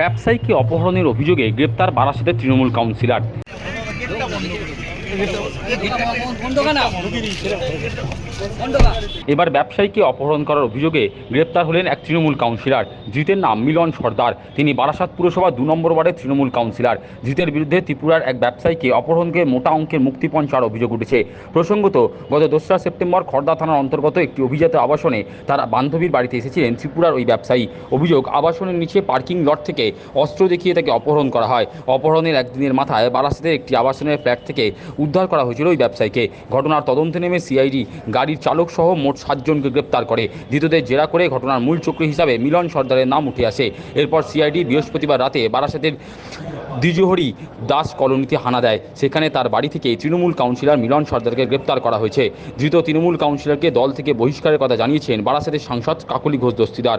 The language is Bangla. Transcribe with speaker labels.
Speaker 1: ব্যবসায়ীকে অপহরণের অভিযোগে গ্রেপ্তার বারাসাতের তৃণমূল কাউন্সিলর। এবার ব্যবসায়ীকে অপহরণ করার অভিযোগে গ্রেপ্তার হলেন এক তৃণমূল কাউন্সিলর। জিতের নাম মিলন সর্দার। তিনি বারাসাত পুরসভা দু নম্বর ওয়ার্ডের তৃণমূল কাউন্সিলর। জিতের বিরুদ্ধে ত্রিপুরার এক ব্যবসায়ীকে অপহরণকে মোটা অঙ্কের মুক্তিপণ চাওয়ার অভিযোগ উঠেছে। প্রসঙ্গত, গত দোসরা সেপ্টেম্বর খড়দা থানার অন্তর্গত একটি অভিজাত আবাসনে তার বান্ধবীর বাড়িতে এসেছিলেন ত্রিপুরার ওই ব্যবসায়ী। অভিযোগ, আবাসনের নিচে পার্কিং লট থেকে অস্ত্র দেখিয়ে তাকে অপহরণ করা হয়। অপহরণের একদিনের মাথায় বারাসাতের একটি আবাসনের ফ্ল্যাট থেকে উদ্ধার করা হয়েছিল ওই ব্যবসায়ীকে। ঘটনার তদন্তে নেমে সিআইডি গাড়ির চালক সহ মোট সাতজনকে গ্রেপ্তার করে। ধৃতদের জেরা করে ঘটনার মূল চক্রী হিসাবে মিলন সর্দারের নাম উঠে আসে। এরপর সিআইডি বৃহস্পতিবার রাতে বারাসাতের দ্বিজহরি দাস কলোনিতে হানা দেয়। সেখানে তার বাড়ি থেকে তৃণমূল কাউন্সিলর মিলন সর্দারকে গ্রেপ্তার করা হয়েছে। ধৃত তৃণমূল কাউন্সিলরকে দল থেকে বহিষ্কারের কথা জানিয়েছেন বারাসাতের সাংসদ কাকলি ঘোষ দস্তিদার।